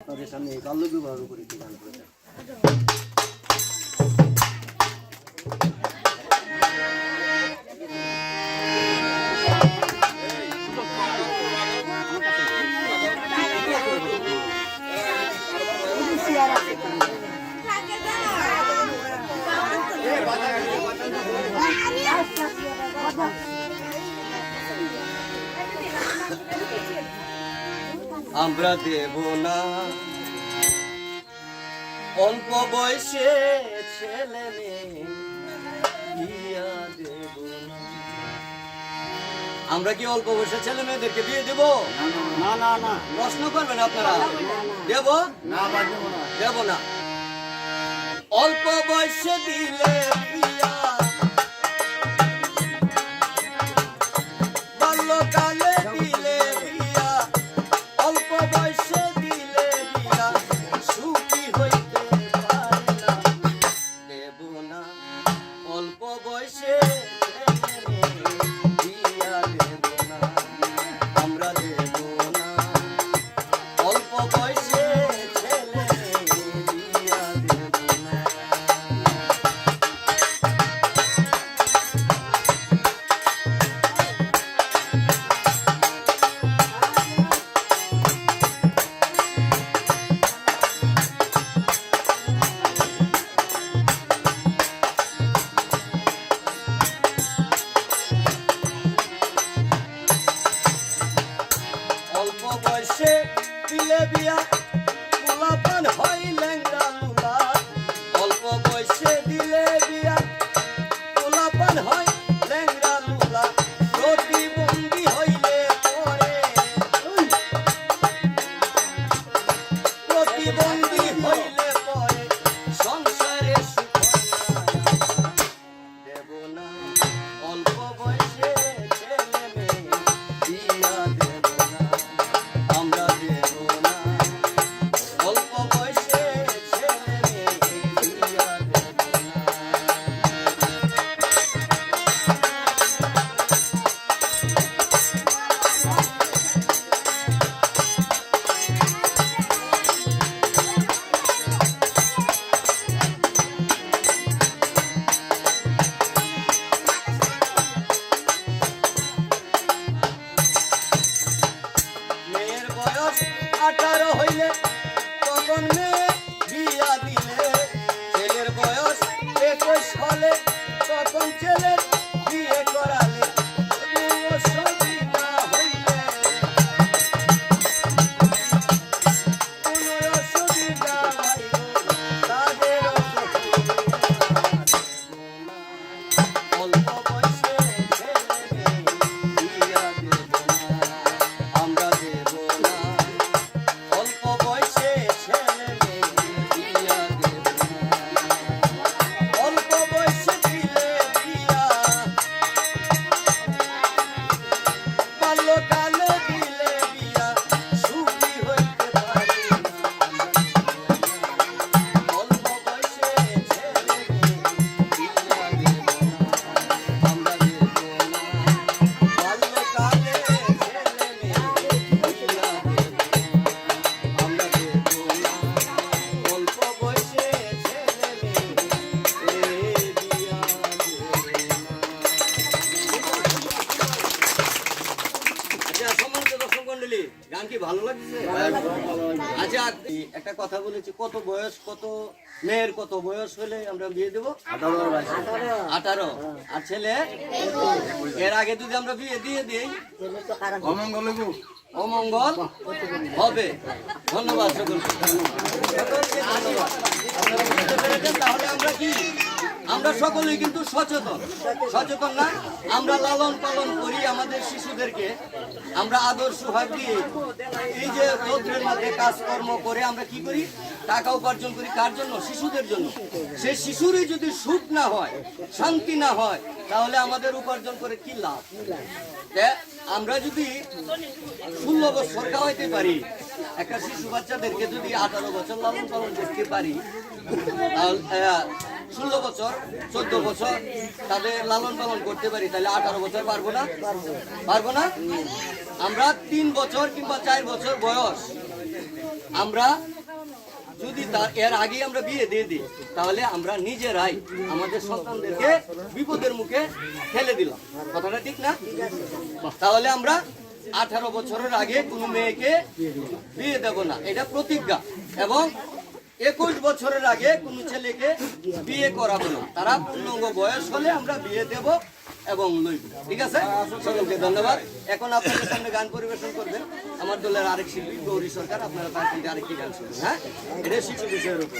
আপনাদের সামনে এই বাল্য বিবাহের উপরে একটি গান করেছেন। আমরা দেব না। অল্প বয়সে ছেলে মেয়ে দেব না। আমরা কি অল্প বয়সে ছেলে মেয়েদেরকে বিয়ে দেব? না না না। প্রশ্ন করবেন আপনারা? দেব? না দেব না। অল্প বয়সে দিলে বিয়া বিয়া ভালো লাগছে? আচ্ছা একটা কথা বলেছি কত বয়স কত মেয়ের কত বয়স হলে আমরা বিয়ে দেবো? আঠারো আর ছেলে? এর আগে যদি আমরা বিয়ে দিয়ে দিই? অমঙ্গল অমঙ্গল? হবে। ধন্যবাদ সকলকে। ধন্যবাদ তাহলে আমরা কি? আমরা সকলেই কিন্তু সচেতন। সচেতন না আমরা লালন পালন করি আমাদের শিশুদেরকে। আমরা আদর সুহাগ দিয়ে এই যে রৌদ্রের মধ্যে কাজকর্ম করে আমরা কি করি? টাকা উপার্জন করি কার জন্য? শিশুদের জন্য। সেই শিশুরই যদি সুখ না হয় শান্তি না হয় তাহলে আমাদের উপার্জন করে কি লাভ? আমরা যদি ষোলো বছর খাওয়াইতে পারি একটা শিশু বাচ্চাদেরকে যদি আঠারো বছর লালন পালন করতে পারি তাহলে, ষোলো বছর, চোদ্দ বছর তাদের লালন পালন করতে পারি, তাহলে আঠারো বছর পারব না? পারব না? আমরা তিন বছর কিংবা চার বছর বয়স। আমরা যদি তার এর আগে আমরা বিয়ে দিয়ে দিই, তাহলে আমরা নিজেরাই আমাদের সন্তানদেরকে বিপদের মুখে ফেলে দিলাম। কথাটা ঠিক না? তাহলে আমরা আঠারো বছরের আগে কোনো মেয়েকে বিয়ে দেব না। এটা প্রতিজ্ঞা। এবং একুশ বছরের আগে কোনো ছেলেকে বিয়ে করাবো না তারা পূর্ণাঙ্গ বয়স হলে আমরা বিয়ে দেব এবং লইব। ঠিক আছে? সকলকে ধন্যবাদ। এখন আপনাদের সামনে গান পরিবেশন করবেন। আমার দলের আরেক শিল্পী গৌরী সরকার, আপনারা তার কিন্তু আরেকটি গান শুনবেন হ্যাঁ? এটা শিশু বিষয়ের উপর।